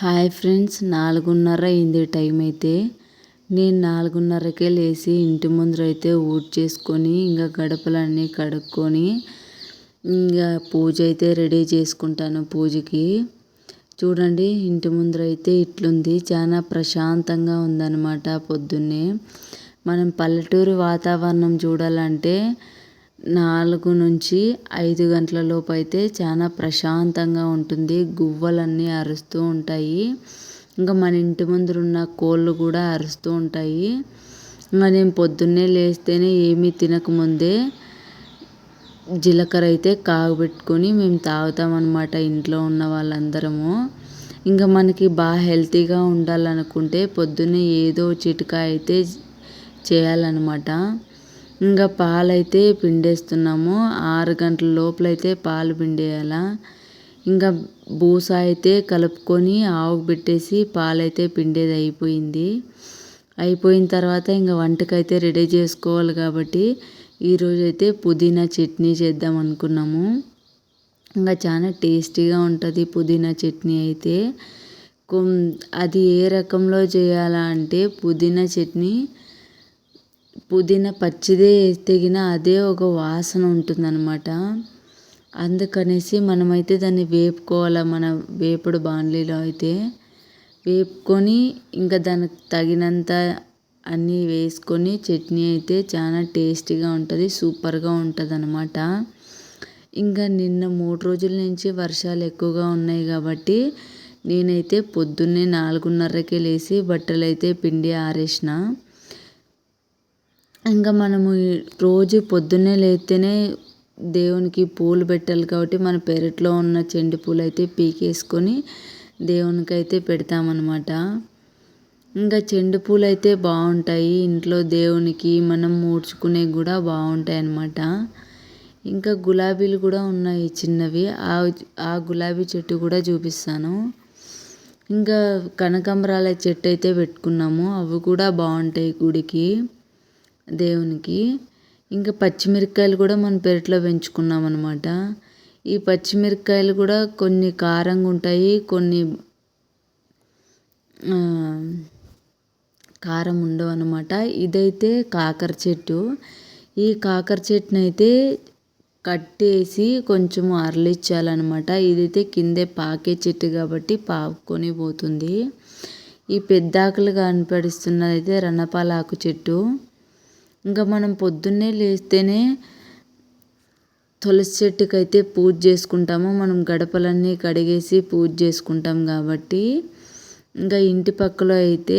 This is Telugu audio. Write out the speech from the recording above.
హాయ్ ఫ్రెండ్స్ నాలుగున్నర అయింది టైం అయితే. నేను నాలుగున్నరకే లేచి ఇంటి ముందర అయితే చేసుకొని ఇంకా గడపలన్నీ కడుక్కొని ఇంకా పూజ అయితే రెడీ చేసుకుంటాను పూజకి. చూడండి ఇంటి ముందర అయితే ఇట్లుంది. చాలా ప్రశాంతంగా ఉందన్నమాట పొద్దున్నే. మనం పల్లెటూరు వాతావరణం చూడాలంటే నాలుగు నుంచి ఐదు గంటల లోపు అయితే చాలా ప్రశాంతంగా ఉంటుంది. గువ్వలన్నీ అరుస్తూ ఉంటాయి. ఇంకా మన ఇంటి ముందర ఉన్న కోళ్ళు కూడా అరుస్తూ ఉంటాయి. ఇంకా నేను పొద్దున్నే లేస్తేనే ఏమీ తినకముందే జీలకర్ర అయితే కాగబెట్టుకొని మేము తాగుతామన్నమాట ఇంట్లో ఉన్న వాళ్ళందరము. ఇంకా మనకి బాగా హెల్తీగా ఉండాలనుకుంటే పొద్దున్నే ఏదో చిట్కా అయితే చేయాలన్నమాట. ఇంకా పాలైతే పిండేస్తున్నాము. ఆరు గంటల లోపలైతే పాలు పిండేయాల. ఇంకా బూస అయితే కలుపుకొని ఆవుకు పెట్టేసి పాలైతే పిండేది అయిపోయింది. అయిపోయిన తర్వాత ఇంకా వంటకైతే రెడీ చేసుకోవాలి కాబట్టి ఈరోజు అయితే పుదీనా చట్నీ చేద్దాం అనుకున్నాము. ఇంకా చాలా టేస్టీగా ఉంటుంది పుదీనా చట్నీ అయితే. అది ఏ రకంలో చేయాలా అంటే పుదీనా చట్నీ పుదీనా పచ్చిదే తెగినా అదే ఒక వాసన ఉంటుందన్నమాట. అందుకనేసి మనమైతే దాన్ని వేపుకోవాలి మన వేపుడు బాండ్లీలో అయితే. వేపుకొని ఇంకా దానికి తగినంత అన్నీ వేసుకొని చట్నీ అయితే చాలా టేస్టీగా ఉంటుంది సూపర్గా ఉంటుంది అనమాట ఇంకా నిన్న మూడు రోజుల నుంచి వర్షాలు ఎక్కువగా ఉన్నాయి కాబట్టి నేనైతే పొద్దున్నే నాలుగున్నరకే లేచి బట్టలు అయితే పిండి ఆరేసిన. ఇంకా మనము రోజు పొద్దున్నే లేస్తేనే దేవునికి పూలు పెట్టాలి కాబట్టి మన పెరట్లో ఉన్న చెండు పూలు అయితే పీకేసుకొని దేవునికి అయితే పెడతామన్నమాట. ఇంకా చెండు పూలు అయితే బాగుంటాయి. ఇంట్లో దేవునికి మనం మూడ్చుకునే కూడా బాగుంటాయి అన్నమాట ఇంకా గులాబీలు కూడా ఉన్నాయి చిన్నవి. ఆ ఆ గులాబీ చెట్టు కూడా చూపిస్తాను. ఇంకా కనకాంబరాల చెట్టు అయితే పెట్టుకున్నాము. అవి కూడా బాగుంటాయి గుడికి. దేవునికి. ఇంకా పచ్చిమిరపకాయలు కూడా మన పెరట్లో పెంచుకున్నాం అనమాట ఈ పచ్చిమిరపకాయలు కూడా కొన్ని కారంగా ఉంటాయి కొన్ని కారం ఉండవు అనమాట ఇదైతే కాకర చెట్టు. ఈ కాకర చెట్టుని అయితే కట్టేసి కొంచెం అరలిచ్చాలన్నమాట ఇదైతే కిందే పాకే చెట్టు కాబట్టి పాకుకొని పోతుంది. ఈ పెద్దాకులు కనపడిస్తున్నది అయితే రణపాలాకు చెట్టు. ఇంకా మనం పొద్దున్నే లేస్తేనే తులసి చెట్టుకి అయితే పూజ చేసుకుంటాము. మనం గడపలన్నీ కడిగేసి పూజ చేసుకుంటాం కాబట్టి. ఇంకా ఇంటి పక్కలో అయితే